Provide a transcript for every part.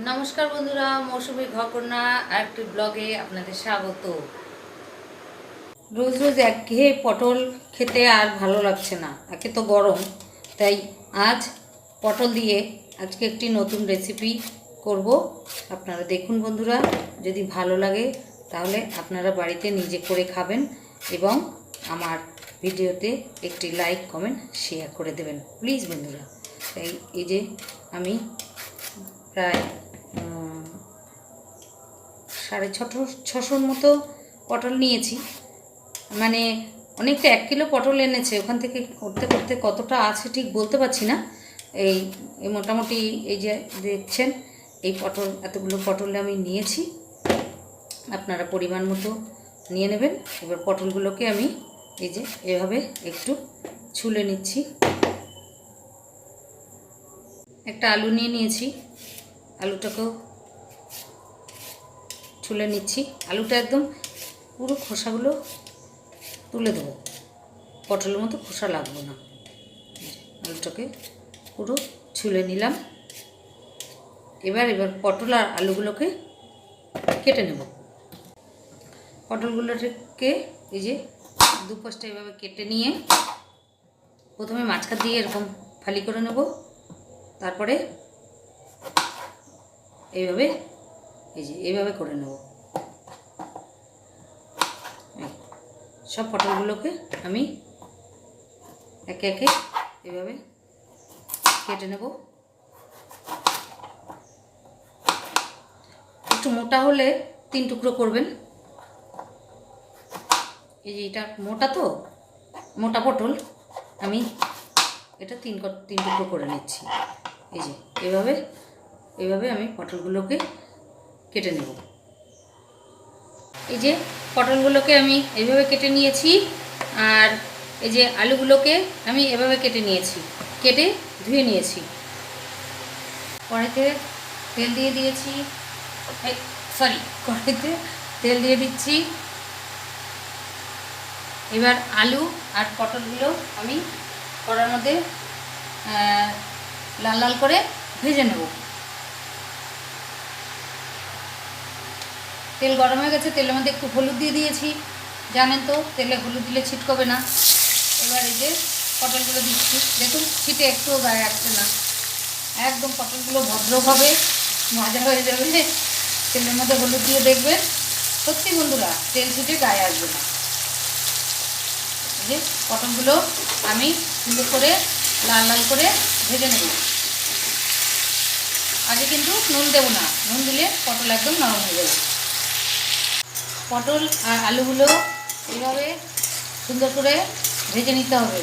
নমস্কার বন্ধুরা, মৌসুমী ঘরকন্যা আরেকটি ব্লগে আপনাদের স্বাগত। রোজ রোজ একঘেয়ে পটল খেতে আর ভালো লাগছে না, একে তো গরম। তাই আজ পটল দিয়ে আজকে একটি নতুন রেসিপি করব। আপনারা দেখুন বন্ধুরা, যদি ভালো লাগে তাহলে আপনারা বাড়িতে নিজে করে খাবেন এবং আমার ভিডিওতে একটি লাইক কমেন্ট শেয়ার করে দেবেন। প্লিজ বন্ধুরা, তাই এই যে আমি প্রায় সাড়ে ছশো ছশোর মতো পটল নিয়েছি। মানে অনেকটা এক কিলো পটল এনেছে, ওখান থেকে করতে করতে কতটা আছে ঠিক বলতে পারছি না। এই মোটামুটি এই যে দেখছেন, এই পটল, এতগুলো পটল আমি নিয়েছি। আপনারা পরিমাণ মতো নিয়ে নেবেন। এবার পটলগুলোকে আমি এই যে এভাবে একটু ছুলে নিচ্ছি। একটা আলু নিয়ে নিয়েছি। আলুটাকেও ছুলে নিচ্ছি। আলুটা একদম পুরো খোসাগুলো তুলে দেবো। পটলের মতো খোসা লাগবে না। আলুটাকে পুরো ছুলে নিলাম। এবার এবার পটল আর আলুগুলোকে কেটে নেব। পটলগুলোকে এই যে দুপাশটা এভাবে কেটে নিয়ে প্রথমে মাঝখান দিয়ে এরকম ফালি করে নেব। তারপরে এইভাবে এই যে, এইভাবে করে নেব। সব পটলগুলোকে আমি একে একে এভাবে কেটে নেব। একটু মোটা হলে তিন টুকরো করবেন। এই যে, এটা মোটা তো, মোটা পটল, আমি এটা তিন তিন টুকরো করে নিচ্ছি। এই যে এভাবে এভাবে আমি পটলগুলোকে কেটে নেব। এই যে পটলগুলোকে আমি এইভাবে কেটে নিয়েছি আর এই যে আলুগুলোকে আমি এভাবে কেটে নিয়েছি, কেটে ধুয়ে নিয়েছি। কড়াইতে তেল দিয়ে দিয়েছি। সরি কড়াইতে তেল দিয়ে দিচ্ছি। এবার আলু আর পটলগুলো আমি কড়ার মধ্যে লাল লাল করে ভেজে নেব। তেল গরম হয়ে গেছে, তেলের মধ্যে একটু হলুদ দিয়ে দিয়েছি। জানেন তো, তেলে হলুদ দিলে ছিটকবে না। এবার এই যে পটলগুলো দিচ্ছি। দেখুন, ছিটে একটুও গায়ে আসছে না। একদম পটলগুলো ভদ্র হবে মজা হয়ে যাবে। তেলের মধ্যে হলুদ দিয়ে দেখবেন। সত্যি বন্ধুরা, তেল ছিটে গায়ে আসবে না। যে পটলগুলো আমি সুন্দর করে, লাল লাল করে ভেজে নেব। আগে কিন্তু নুন দেবো না। নুন দিলে পটল একদম নরম হয়ে যাবে। পটল আর আলুগুলো এইভাবে সুন্দর করে ভেজে নিতে হবে।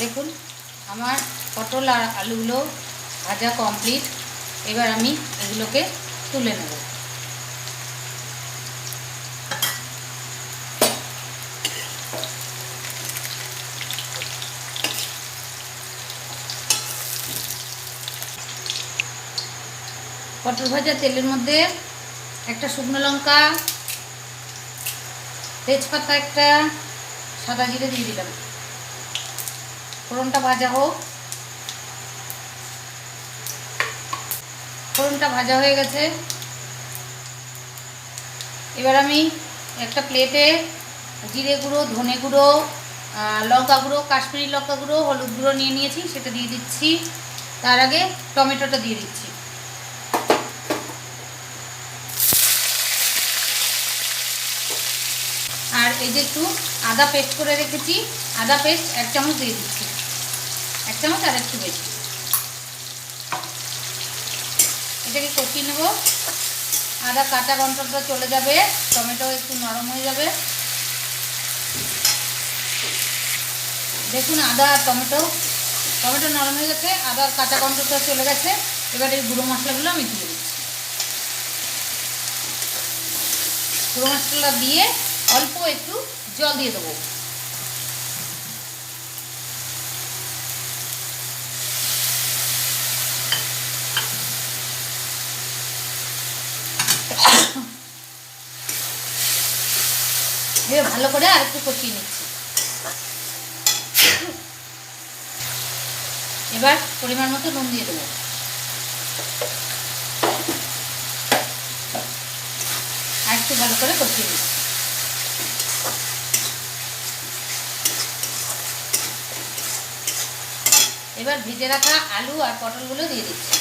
দেখুন, আমার পটল আর আলুগুলো ভাজা কমপ্লিট এবার আমি এগুলোকে তুলে নেব। পটল ভাজা তেলের মধ্যে একটা শুকনো লঙ্কা তেজপাতা একটা, সাদা জিরে দিয়ে দিলাম। ফোড়নটা ভাজা হোক। ফোড়নটা ভাজা হয়ে গেছে। এবার আমি একটা প্লেটে জিরে গুঁড়ো, ধনে গুঁড়ো লঙ্কা গুঁড়ো, কাশ্মীরি লঙ্কা গুঁড়ো, হলুদ গুঁড়ো নিয়ে নিয়েছি, সেটা দিয়ে দিচ্ছি। তার আগে টমেটোটা দিয়ে দিচ্ছি। এই যে একটু আদা পেস্ট করে রেখেছি, আদা পেস্ট এক চামচ দিয়ে দিচ্ছি। এক চামচ আর একটু বেশি। এটাকে কষিয়ে নেব। আদা কাঁচা গন্ধটা চলে যাবে, টমেটো একটু নরম হয়ে যাবে। দেখুন আদা আর টমেটো টমেটো নরম হয়ে গেছে, আদার কাঁচা গন্ধটা চলে গেছে। এবার এই গুঁড়ো মশলাগুলো আমি দিয়ে দিচ্ছি। গুঁড়ো মশলা দিয়ে অল্প একটু জল দিয়ে দেবো। এবার ভালো করে আর একটু কষিয়ে নিচ্ছি। এবার পরিমাণ মতো নুন দিয়ে দেবো। একটু ভালো করে কষিয়ে নিচ্ছি। এবার ভিজে রাখা আলু আর পটলগুলো দিয়ে দিচ্ছি।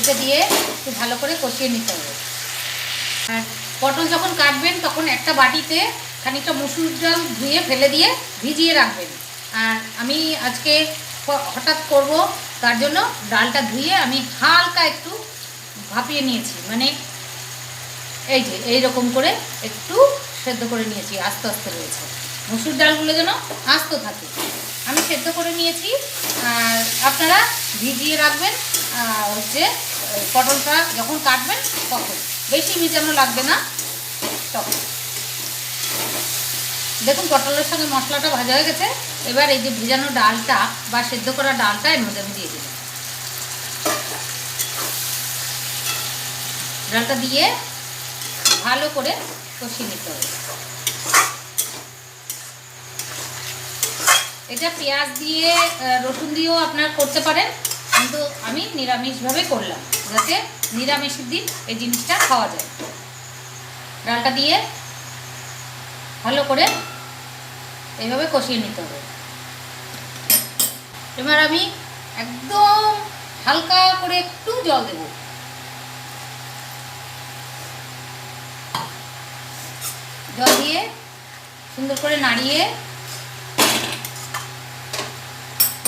এটা দিয়ে একটু ভালো করে কষিয়ে নিতে হবে। আর পটল যখন কাটবেন, তখন একটা বাটিতে খানিকটা মুসুর ডাল ধুয়ে ফেলে দিয়ে ভিজিয়ে রাখবেন। আর আমি আজকে হঠাৎ করব তার জন্য ডালটা ধুয়ে আমি হালকা একটু ভাপিয়ে নিয়েছি। মানে এই যে এই রকম করে একটু সেদ্ধ করে নিয়েছি, আস্তে আস্তে রয়েছে। মুসুর ডালগুলো যেন আস্ত থাকে। আমি সেদ্ধ করে নিয়েছি, আর আপনারা ভিজিয়ে রাখবেন হচ্ছে পটলটা যখন কাটবেন তখন। বেশি ভিজানো লাগবে না, তখন। দেখুন, পটলের সঙ্গে মশলাটা ভাজা হয়ে গেছে। এবার এই যে ভেজানো ডালটা বা সেদ্ধ করা ডালটা এর মধ্যে আমি দিয়ে দিলাম ডালটা দিয়ে ভালো করে কষিয়ে নিতে হবে। এটা পেঁয়াজ দিয়ে রসুন দিয়েও আপনারা করতে পারেন, কিন্তু আমি নিরামিষভাবে করলাম, যাতে নিরামিষের দিন এই জিনিসটা খাওয়া যায়। ডালটা দিয়ে ভালো করে এইভাবে কষিয়ে নিতে হবে। এবার আমি একদম হালকা করে একটু জল দেব। জল দিয়ে সুন্দর করে নাড়িয়ে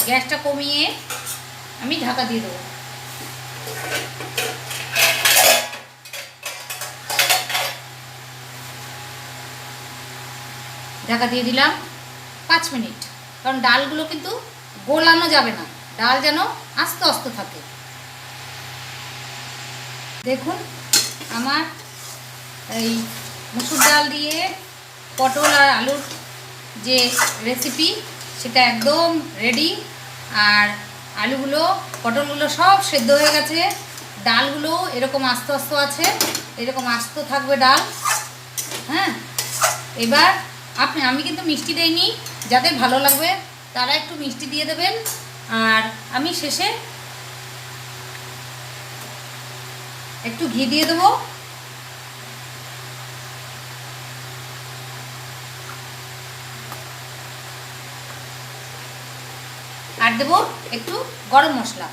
গ্যাসটা কমিয়ে আমি ঢাকা দিয়ে দেবো। ঢাকা দিয়ে দিলাম। পাঁচ মিনিট। কারণ ডালগুলো কিন্তু গোলানো যাবে না। ডাল যেন আস্তে আস্তে থাকে। দেখুন, আমার এই মুসুর ডাল দিয়ে পটল আর আলুর যে রেসিপি সেটা একদম রেডি আর আলুগুলো, পটলগুলো সব সেদ্ধ হয়ে গেছে। ডালগুলো এরকম আস্তে আস্তে আছে। এরকম আস্ত থাকবে ডাল। হ্যাঁ? এবার আপনি, আমি কিন্তু মিষ্টি দেইনি। যাদের ভালো লাগবে, তারা একটু মিষ্টি দিয়ে দেবেন। আর আমি শেষে একটু ঘি দিয়ে দেবো। আর দেবো একটু গরম মশলা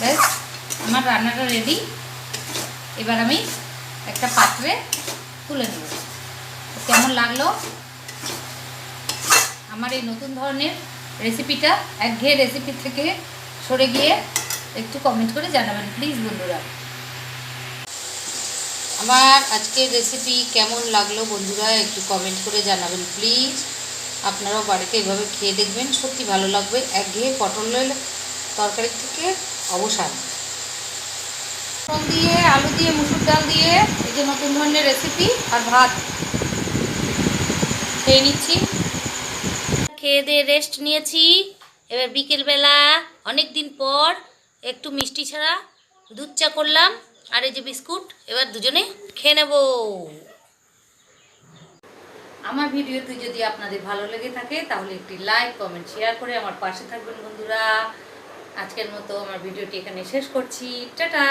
ব্যাস আমার রান্নাটা রেডি এবার আমি একটা পাত্রে তুলে নেব। কেমন লাগল? আমার এই নতুন ধরনের রেসিপিটা একঘেয়ে রেসিপি থেকে সরে গিয়ে একটু কমেন্ট করে জানাবেন প্লিজ বন্ধুরা। আমার আজকের রেসিপি কেমন লাগল বন্ধুরা, একটু কমেন্ট করে জানাবেন প্লিজ আপনারাও বাড়িতে এভাবে খেয়ে দেখবেন, সত্যি ভালো লাগবে। একঘেয়ে পটলের তরকারি থেকে অবসান। পটল দিয়ে, আলু দিয়ে, মুসুর ডাল দিয়ে, এই যে নতুন ধরনের রেসিপি আর ভাত। খেয়ে নিচ্ছি। খেয়ে দিয়ে রেস্ট নিয়েছি। এবার বিকেলবেলা অনেক দিন পর একটু মিষ্টি ছাড়া দুধ চা করলাম, আর এই যে বিস্কুট, এবার দুজনে খেয়ে নেব। আমার ভিডিওটি যদি আপনাদের ভালো লেগে থাকে, তাহলে একটি লাইক কমেন্ট শেয়ার করে আমার পাশে থাকবেন বন্ধুরা। আজকের মতো আমার ভিডিওটি এখানে শেষ করছি। টাটা!